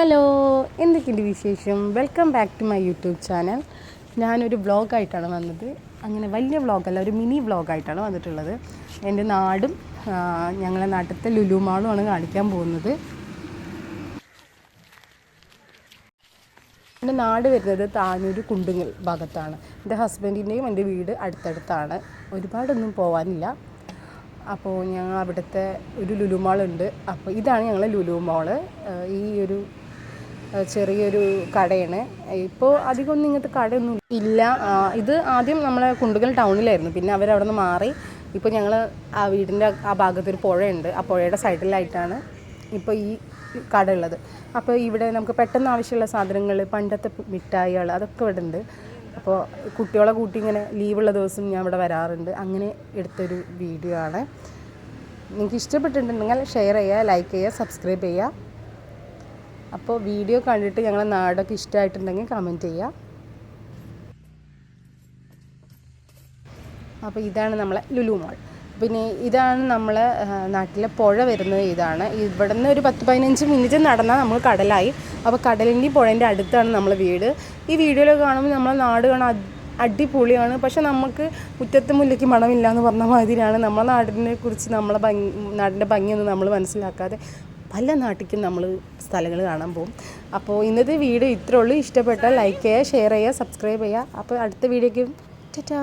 Hello എന്തൊക്കെയുണ്ട് വിശേഷം? Welcome back to my YouTube channel ഞാനൊരു വ്ളോഗായിട്ടാണ് വന്നത്. അങ്ങനെ വലിയ വ്ളോഗല്ല ഒരു മിനി വ്ളോഗായിട്ടാണ് വന്നിട്ടുള്ളത്. എന്റെ നാടും ഞങ്ങളെ നാട്ടിലത്തെ ലുലുമാളുമാണ് കാണിക്കാൻ പോകുന്നത്. എന്റെ നാട് വരുന്നത് താനൂർ കുണ്ടുങ്ങൽ ഭാഗത്താണ്. എന്റെ ഹസ്ബൻഡിന്റെയും എന്റെ വീട് അടുത്തടുത്താണ്. ഒരുപാടൊന്നും പോകാനില്ല അപ്പോൾ ഞങ്ങൾ അവിടുത്തെ ഒരു ലുലുമാളുണ്ട് അപ്പോൾ ഇതാണ് ഞങ്ങളെ ലുലു മാൾ. ഈ ഒരു ചെറിയൊരു കടയാണ്. ഇപ്പോൾ അധികമൊന്നും ഇങ്ങനത്തെ കടയൊന്നും ഇല്ല. ഇത് ആദ്യം നമ്മളെ കുണ്ടുകൽ ടൗണിലായിരുന്നു. പിന്നെ അവരവിടെ നിന്ന് മാറി ഇപ്പോൾ ഞങ്ങൾ ആ വീടിന്റെ ആ ഭാഗത്തൊരു പുഴയുണ്ട്. ആ പുഴയുടെ സൈഡിലായിട്ടാണ് ഇപ്പോൾ ഈ കട ഉള്ളത്. അപ്പോൾ ഇവിടെ നമുക്ക് പെട്ടെന്ന് ആവശ്യമുള്ള സാധനങ്ങൾ പണ്ടത്തെ മിഠായികൾ അതൊക്കെ ഇവിടെ ഉണ്ട് അപ്പോൾ കുട്ടികളെ കൂട്ടി ഇങ്ങനെ ലീവുള്ള ദിവസം ഞാൻ ഇവിടെ വരാറുണ്ട്. അങ്ങനെ എടുത്തൊരു വീഡിയോ ആണ്. നിങ്ങൾക്ക് ഇഷ്ടപ്പെട്ടിട്ടുണ്ടെങ്കിൽ ഷെയർ ചെയ്യുക ലൈക്ക് ചെയ്യുക സബ്സ്ക്രൈബ് ചെയ്യുക. അപ്പോൾ വീഡിയോ കണ്ടിട്ട് ഞങ്ങളുടെ നാടൊക്കെ ഇഷ്ടമായിട്ടുണ്ടെങ്കിൽ കമന്റ് ചെയ്യുക. അപ്പോൾ ഇതാണ് നമ്മളെ ലുലു മോൾ പിന്നെ ഇതാണ് നമ്മളെ നാട്ടിലെ പുഴ വരുന്നത് ഇതാണ്. ഇവിടെ നിന്ന് ഒരു പത്ത് പതിനഞ്ച് മിനിറ്റ് നടന്നാൽ നമ്മൾ കടലായി. അപ്പോൾ കടലിന്റെയും പുഴേന്റെ അടുത്താണ് നമ്മളെ വീട്. ഈ വീഡിയോയിൽ കാണുമ്പോൾ നമ്മളെ നാട് കാണാൻ അടിപൊളിയാണ്. പക്ഷെ നമുക്ക് മുറ്റത്തും മുല്ലയ്ക്ക് മണമില്ല എന്ന് പറഞ്ഞ മാതിരിയാണ് നമ്മളെ നാടിനെ കുറിച്ച് നമ്മളെ ഭംഗി നാടിന്റെ ഭംഗിയൊന്നും നമ്മൾ മനസ്സിലാക്കാതെ പല നാട്ടിലേക്കും നമ്മൾ സ്ഥലങ്ങൾ കാണാൻ പോകും അപ്പോൾ ഇന്നത്തെ വീഡിയോ ഇത്രയുള്ളൂ ഇഷ്ടപ്പെട്ടാൽ ലൈക്ക് ചെയ്യുക ഷെയർ ചെയ്യുക സബ്സ്ക്രൈബ് ചെയ്യുക അപ്പോൾ അടുത്ത വീഡിയോയ്ക്കും ടാറ്റാ